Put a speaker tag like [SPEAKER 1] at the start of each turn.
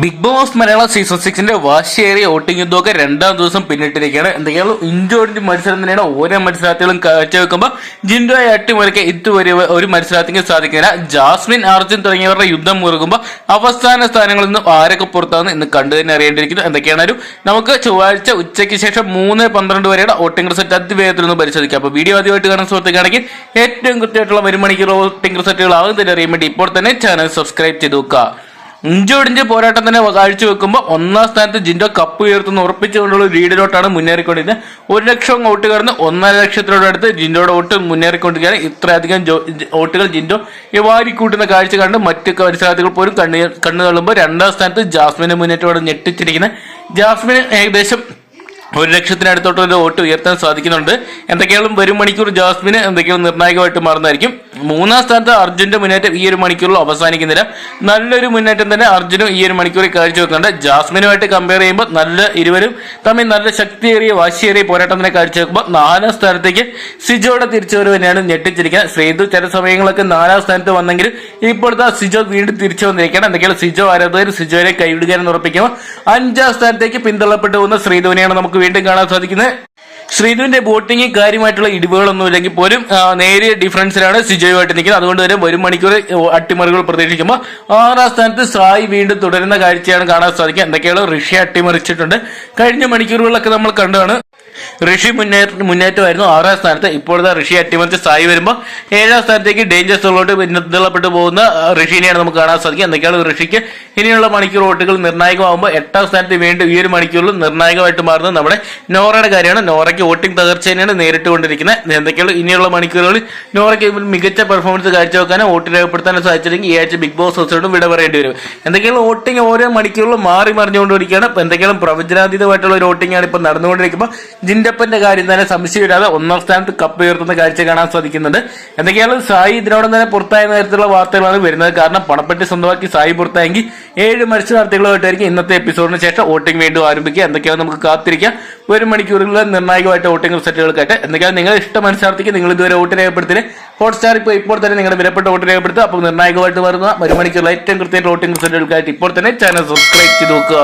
[SPEAKER 1] Big boss Malayalam season സിക്സിന്റെ വാശിയേറിയ voting യുദ്ധമൊക്കെ രണ്ടാം ദിവസം പിന്നിട്ടിരിക്കുകയാണ്. എന്തൊക്കെയാണ് ഇഞ്ചോടിഞ്ച് മത്സരം തന്നെയാണ് ഓരോ മത്സരാർത്ഥികളും കാഴ്ചവെക്കുമ്പോൾ ജിൻഡോയെ അട്ടിമറിക്കാൻ ഇതുവരെ ഒരു മത്സരാർത്ഥിക്ക് സാധിക്കില്ല ജാസ്മിൻ അർജുൻ തുടങ്ങിയവരുടെ യുദ്ധം മുറുകുമ്പോൾ അവസാന സ്ഥാനങ്ങളിൽ നിന്ന് ആരൊക്കെ പുറത്താണ് ഇന്ന് കണ്ടു തന്നെ അറിയേണ്ടിയിരിക്കുന്നു. എന്തൊക്കെയാണ് ഒരു നമുക്ക് ചൊവ്വാഴ്ച ഉച്ചയ്ക്ക് ശേഷം മൂന്ന് പന്ത്രണ്ട് വരെയുടെ വോട്ടിംഗ് റിസൾട്ട് അതിവേഗത്തിൽ നിന്ന് പരിശോധിക്കാം അപ്പോൾ വീഡിയോ ആദ്യമായിട്ട് കാണാൻ സുഹൃത്തുക്കാണെങ്കിൽ ഏറ്റവും കൃത്യമായിട്ടുള്ള ഒരു മണിക്കൂർ വോട്ടിംഗ് റിസൾട്ടുകൾ ആകും തന്നെ അറിയാൻ വേണ്ടി ഇപ്പോൾ തന്നെ ചാനൽ സബ്സ്ക്രൈബ് ചെയ്ത് വെക്കുക ഇഞ്ചോടിഞ്ച് പോരാട്ടം തന്നെ കാഴ്ചവെക്കുമ്പോൾ ഒന്നാം സ്ഥാനത്ത് ജിൻഡോ കപ്പ് ഉയർത്തുന്ന. ഉറപ്പിച്ചുകൊണ്ടുള്ള ലീഡിലോട്ടാണ് മുന്നേറിക്കൊണ്ടിരുന്നത്. ഒരു ലക്ഷം വോട്ട് കടന്ന് ഒന്നര ലക്ഷത്തിനോടടുത്ത് ജിൻഡോയുടെ വോട്ട് മുന്നേറിക്കൊണ്ടിരിക്കുകയാണ്. ഇത്രയധികം വോട്ടുകൾ ജിൻഡോ വാരിക്കൂട്ടുന്ന കാഴ്ച കണ്ട് മറ്റ് മത്സരാർത്ഥികൾ പോലും കണ്ണു കണ്ണു തള്ളുമ്പോൾ രണ്ടാം സ്ഥാനത്ത് ജാസ്മിന്റെ മുന്നേറ്റോടെ ഞെട്ടിച്ചിരിക്കുന്നത്. ജാസ്മിന് ഏകദേശം ഒരു ലക്ഷത്തിനടുത്തോട്ട് ഒരു വോട്ട് ഉയർത്താൻ സാധിക്കുന്നുണ്ട്. എന്തൊക്കെയാണ് വരും മണിക്കൂർ ജാസ്മിന് എന്തൊക്കെയാണ് നിർണായകമായിട്ട് മാറുന്നതായിരിക്കും. മൂന്നാം സ്ഥാനത്ത് അർജുന്റെ മുന്നേറ്റം ഈ ഒരു മണിക്കൂറിൽ അവസാനിക്കുന്നില്ല. നല്ലൊരു മുന്നേറ്റം തന്നെ അർജുനും ഈ ഒരു മണിക്കൂറിൽ കാഴ്ചവെക്കുന്നുണ്ട് ജാസ്മിനുമായിട്ട് കമ്പയർ ചെയ്യുമ്പോൾ നല്ല ഇരുവരും തമ്മിൽ നല്ല ശക്തിയേറിയ വാശിയേറിയ പോരാട്ടം തന്നെ കാഴ്ചവെക്കുമ്പോൾ നാലാം സ്ഥാനത്തേക്ക് സിജോയുടെ തിരിച്ചുവരവ് തന്നെയാണ് ഞെട്ടിച്ചിരിക്കുന്നത്. ശ്രീതു ചില സമയങ്ങളൊക്കെ നാലാം സ്ഥാനത്ത് വന്നെങ്കിലും ഇപ്പോഴത്തെ സിജോ വീണ്ടും തിരിച്ചു വന്നിരിക്കുകയാണ്. എന്തൊക്കെയാണ് സിജോ ആരാധകർ സിജോയെ കൈവിടുകയെന്ന് ഉറപ്പിക്കുമ്പോൾ അഞ്ചാം സ്ഥാനത്തേക്ക് പിന്തള്ളപ്പെട്ടു പോകുന്ന ശ്രീധുവിനെയാണ് നമുക്ക് വീണ്ടും കാണാൻ സാധിക്കുന്നത്. ശ്രീധുവിന്റെ ബോട്ടിംഗ് കാര്യമായിട്ടുള്ള ഇടിവുകളൊന്നും ഇല്ലെങ്കിൽ പോലും നേരിയ ഡിഫറൻസിലാണ് സിജോയുമായിട്ട് നിൽക്കുന്നത്. അതുകൊണ്ട് തന്നെ ഒരു മണിക്കൂർ അട്ടിമറികൾ പ്രതീക്ഷിക്കുമ്പോൾ ആറാം സ്ഥാനത്ത് സായി വീണ്ടും തുടരുന്ന കാഴ്ചയാണ് കാണാൻ സാധിക്കുക. എന്തൊക്കെയാണ് ഋഷി അട്ടിമറിച്ചിട്ടുണ്ട്. കഴിഞ്ഞ മണിക്കൂറുകളിലൊക്കെ നമ്മൾ കണ്ടതാണ് ഋഷി മുന്നേറ്റ മുന്നേറ്റമായിരുന്നു. ആറാം സ്ഥാനത്ത് ഇപ്പോഴത്തെ ഋഷി അട്ടിമറിച്ച് സായി വരുമ്പോൾ ഏഴാം സ്ഥാനത്തേക്ക് ഡേഞ്ചർ സോളോട്ട് പിന്തള്ളപ്പെട്ടു പോകുന്ന ഋഷിനെയാണ് നമുക്ക് കാണാൻ സാധിക്കുക. എന്തൊക്കെയാണ് ഋഷിക്ക്? ഇനിയുള്ള മണിക്കൂർ വോട്ടുകൾ നിർണായകമാകുമ്പോൾ എട്ടാം സ്ഥാനത്ത് വീണ്ടും ഈ ഒരു മണിക്കൂറിൽ നിർണായകമായിട്ട് മാറുന്നത് നമ്മുടെ നോറയുടെ കാര്യമാണ്. നോറയ്ക്ക് വോട്ടിംഗ് തകർച്ച തന്നെയാണ് നേരിട്ട് കൊണ്ടിരിക്കുന്നത് എന്തൊക്കെയാണ്? ഇനിയുള്ള മണിക്കൂറുകളിൽ നോറയ്ക്ക് മികച്ച പെർഫോമൻസ് കാഴ്ചവെക്കാനോ വോട്ട് രേഖപ്പെടുത്താനോ സാധിച്ചില്ലെങ്കിൽ ഈ ആഴ്ച ബിഗ് ബോസ് ഹൗസിലോട്ടും വിട പറയേണ്ടി വരും. എന്തൊക്കെയാണ് വോട്ടിംഗ് ഓരോ മണിക്കൂറിലും മാറി മറിഞ്ഞുകൊണ്ടിരിക്കുകയാണ്. എന്തൊക്കെയാണ് പ്രവചനാതീതമായിട്ടുള്ള ഒരു വോട്ടിംഗ് ആണ് ഇപ്പൊ നടന്നുകൊണ്ടിരിക്കുമ്പോൾ ജിൻഡപ്പന്റെ കാര്യം തന്നെ സംശയമില്ലാതെ ഒന്നാം സ്ഥാനത്ത് കപ്പ് ഉയർത്തുന്ന കാഴ്ച കാണാൻ സാധിക്കുന്നുണ്ട്. എന്തൊക്കെയാണ് സായി ഇതിനോടൊപ്പം തന്നെ പുറത്തായ നേരത്തിലുള്ള വാർത്തകളാണ് വരുന്നത്. കാരണം പണപ്പെട്ടി സ്വന്തമാക്കി സായി പുറത്തായെങ്കിൽ ഏഴ് മത്സരാർത്ഥികളുമായിട്ടായിരിക്കും ഇന്നത്തെ എപ്പിസോഡിന് ശേഷം വോട്ടിംഗ് വീണ്ടും ആരംഭിക്കുക. എന്തൊക്കെയാണ് നമുക്ക് കാത്തിരിക്കാം. ഒരു മണിക്കൂറിലുള്ള നിർണായകമായിട്ട് വോട്ടിംഗ് റിസൾട്ടുകൾക്കായിട്ട്. എന്തൊക്കെയാണ് നിങ്ങൾ ഇഷ്ട മത്സരാർത്ഥിക്ക് നിങ്ങൾ ഇതുവരെ വോട്ട് രേഖപ്പെടുത്തിയത്? ഹോട്ട്സ്റ്റാർ ഇപ്പോൾ ഇപ്പോൾ തന്നെ നിങ്ങളുടെ വിലപ്പെട്ട വോട്ട് രേഖപ്പെടുത്തുക. അപ്പോൾ നിർണായകമായിട്ട് വരുന്ന ഒരു മണിക്കൂറിൽ ഏറ്റവും കൃത്യമായിട്ട് വോട്ടിംഗ് റിസൾട്ടുകൾക്കായിട്ട് ഇപ്പോൾ തന്നെ ചാനൽ സബ്സ്ക്രൈബ് ചെയ്ത് നോക്കുക.